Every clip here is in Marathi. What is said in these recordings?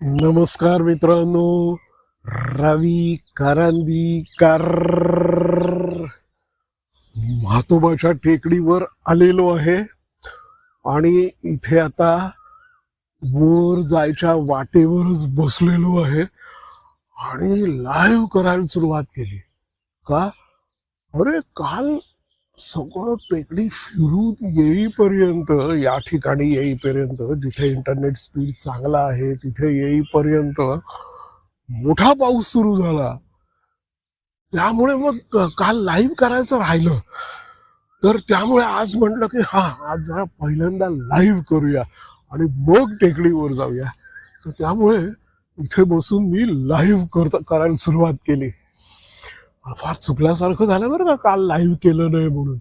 नमस्कार मित्रांनो. रवी कार म्हातोबाच्या टेकडीवर आलेलो आहे. आणि इथे आता वर जायच्या वाटेवरच बसलेलो आहे. आणि लाईव्ह करायला सुरुवात केली. का? अरे काल सगळं टेकडी फिरून येईपर्यंत या ठिकाणी येईपर्यंत जिथे इंटरनेट स्पीड चांगला आहे तिथे येईपर्यंत मोठा पाऊस सुरू झाला. त्यामुळे मग काल लाईव्ह करायचं राहिलं. तर त्यामुळे आज म्हटलं की हा आज जरा पहिल्यांदा लाईव्ह करूया आणि मग टेकडीवर जाऊया. तर त्यामुळे इथे बसून मी लाईव्ह करता करायला सुरुवात केली. फार चुकल्यासारखं झालं बरं का काल लाईव्ह केलं नाही म्हणून.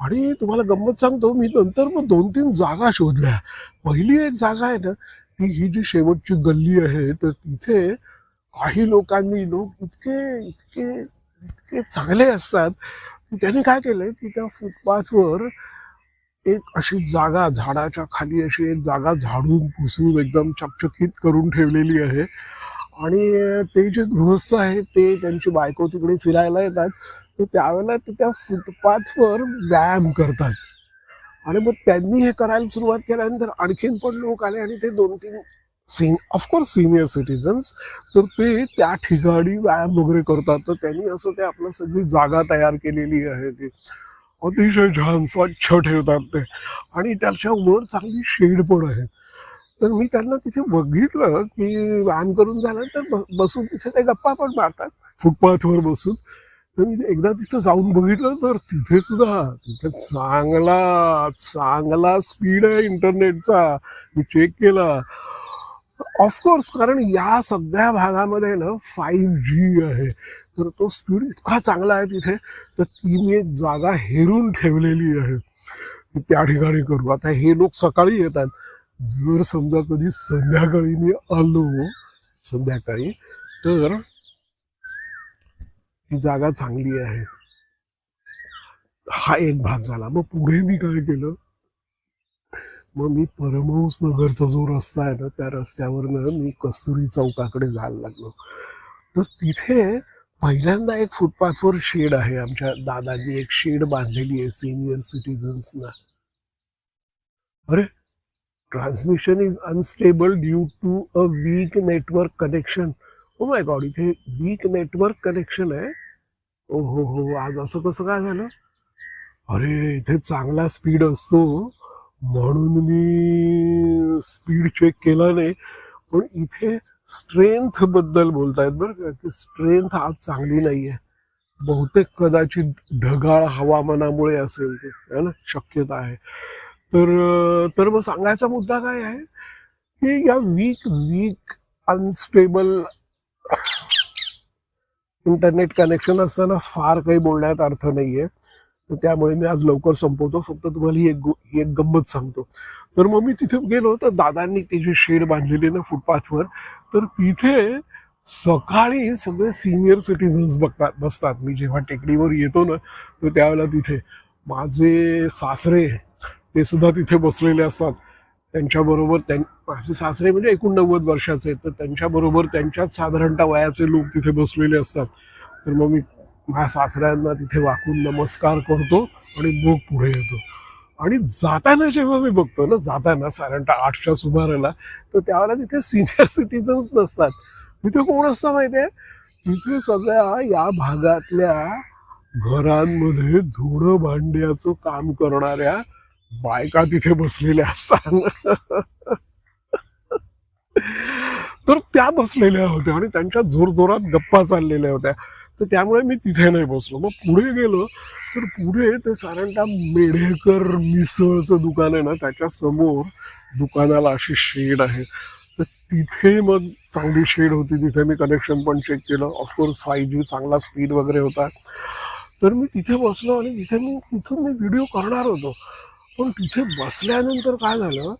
आणि तुम्हाला गंमत सांगतो मी नंतर मग दोन तीन जागा शोधल्या. पहिली एक जागा आहे ना ती ही जी शेवटची गल्ली आहे तर तिथे काही लोकांनी लोक इतके इतके इतके चांगले असतात. त्यांनी काय केलंय की त्या फुटपाथवर एक अशी जागा झाडाच्या खाली अशी एक जागा झाडून पुसून एकदम चकचकीत करून ठेवलेली आहे. आणि ते जे गृहस्थ आहेत ते त्यांची बायको तिकडे फिरायला येतात. तर त्यावेळेला ते त्या फुटपाथवर व्यायाम करतात. आणि मग त्यांनी हे करायला सुरुवात केल्यानंतर आणखीन पण लोक आले आणि ते दोन तीन सीन ऑफकोर्स सिनियर सिटीजन्स तर ते त्या ठिकाणी व्यायाम वगैरे करतात. तर त्यांनी असं ते आपलं सगळी जागा तयार केलेली आहे ती. अतिशय छान स्वच्छ ठेवतात ते. आणि त्याच्यावर चांगली शेड पण आहे. तर मी त्यांना तिथे बघितलं की व्यायाम करून झालं तर बसून तिथे ते गप्पा पण मारतात फुटपाथवर बसून. तर मी एकदा तिथं जाऊन बघितलं तर तिथे सुद्धा तिथे चांगला चांगला स्पीड आहे इंटरनेटचा मी चेक केला. ऑफकोर्स कारण या सगळ्या भागामध्ये ना फाईव्ह जी आहे. तर तो स्पीड इतका चांगला आहे तिथे तर ती मी एक जागा हेरून ठेवलेली आहे. त्या ठिकाणी करू. आता हे लोक सकाळी येतात. जर समजा कधी संध्याकाळी मी आलो संध्याकाळी तर ही जागा चांगली आहे. हा एक भाग झाला. मग पुढे मी काय केलं? मग मी परमहंस नगरचा जो रस्ता आहे ना त्या रस्त्यावरनं मी कस्तुरी चौकाकडे जायला लागलो. तर तिथे पहिल्यांदा एक फुटपाथवर शेड आहे आमच्या दादाजी एक शेड बांधलेली आहे सिनियर सिटीजन्सना अरे transmission is unstable due to a weak network connection oh my god इथे वीक नेटवर्क कनेक्शन आहे. ओ हो हो आज असं कसं काय झालं? अरे इथे चांगला स्पीड असतो. म्हणून मी स्पीड चेक केला नाही. पण इथे स्ट्रेंथबद्दल बोलतायत बरं का की स्ट्रेंथ आज चांगली नाही आहे बहुतेक कदाचित ढगाळ हवामानामुळे असेल ते है ना? शक्यता आहे. तर तर मग सांगायचा मुद्दा काय आहे? की या weak weak unstable internet connection असताना फार काही बोलण्यात अर्थ नाहीये. तर त्यामुळे मी आज लवकर संपवतो. फक्त तुम्हाला ही एक ही एक गंमत सांगतो. तर मग मी तिथे गेलो तर दादांनी ती जी शेड बांधलेली ना फुटपाथवर तर तिथे सकाळी सगळे सिनियर सिटीजन्स बघतात बसतात. मी जेव्हा टेकडीवर येतो ना तर त्यावेळेला तिथे माझे सासरे ते सुद्धा तिथे बसलेले असतात. त्यांच्याबरोबर त्यां माझे सासरे म्हणजे एकोणनव्वद वर्षाचे आहेत. तर त्यांच्याबरोबर त्यांच्याच साधारणतः वयाचे लोक तिथे बसलेले असतात. तर मग मी माझ्या सासऱ्यांना तिथे वाकून नमस्कार करतो आणि मग पुढे येतो. आणि जाताना जेव्हा मी बघतो ना जाताना साधारणतः आठच्या सुमाराला तर त्यावेळेला तिथे सिनियर सिटीजन्स नसतात. तिथे कोण असतं माहिती आहे? तिथे सगळ्या या भागातल्या घरांमध्ये धुणं भांड्याचं काम करणाऱ्या बायका तिथे बसलेल्या असतात. तर त्या बसलेल्या होत्या आणि त्यांच्या जोरजोरात गप्पा चाललेल्या होत्या. तर त्यामुळे मी तिथे नाही बसलो. मग पुढे गेलो तर पुढे ते साधारणतः मेढेकर मिसळचं दुकान आहे ना त्याच्यासमोर दुकानाला अशी शेड आहे. तर तिथे मग चांगली शेड होती. तिथे मी कनेक्शन पण चेक केलं. ऑफकोर्स फाईव्ह जी चांगला स्पीड वगैरे होता. तर मी तिथे बसलो आणि तिथे मी तिथून मी व्हिडिओ करणार होतो. पण तिथे बसल्यानंतर काय झालं?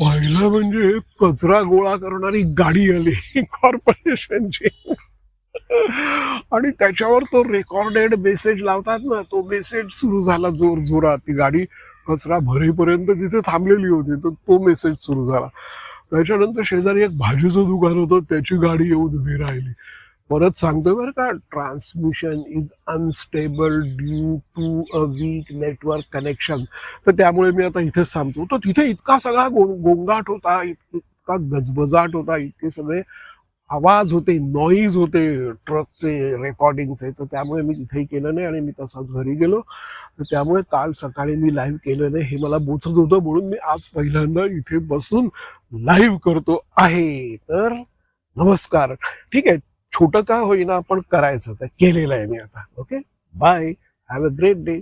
पहिलं म्हणजे कचरा गोळा करणारी गाडी आली कॉर्पोरेशनची. आणि त्याच्यावर तो रेकॉर्डेड मेसेज लावतात ना तो मेसेज सुरू झाला जोर जोरात. ती गाडी कचरा भरेपर्यंत तिथे थांबलेली होती तर तो मेसेज सुरू झाला. त्याच्यानंतर शेजारी एक भाजीचं दुकान होतं त्याची गाडी येऊन उभी राहिली. परत सांगतोय बरं का transmission is unstable due to a weak network connection तर त्यामुळे मी आता इथेच सांगतो तर तिथे इतका सगळा गो गोंगाट होता इतका गजबजाट होता इतके सगळे आवाज होते नॉईज होते ट्रकचे रेकॉर्डिंगचे तर त्यामुळे मी तिथेही केलं नाही आणि मी तसाच घरी गेलो. तर त्यामुळे काल सकाळी मी लाईव्ह केलं नाही हे मला बोचत होतं. म्हणून मी आज पहिल्यांदा इथे बसून लाईव्ह करतो आहे. तर नमस्कार. ठीक आहे. छोटं का होईना आपण करायचं तर केलेलं आहे मी आता. Okay bye have a great day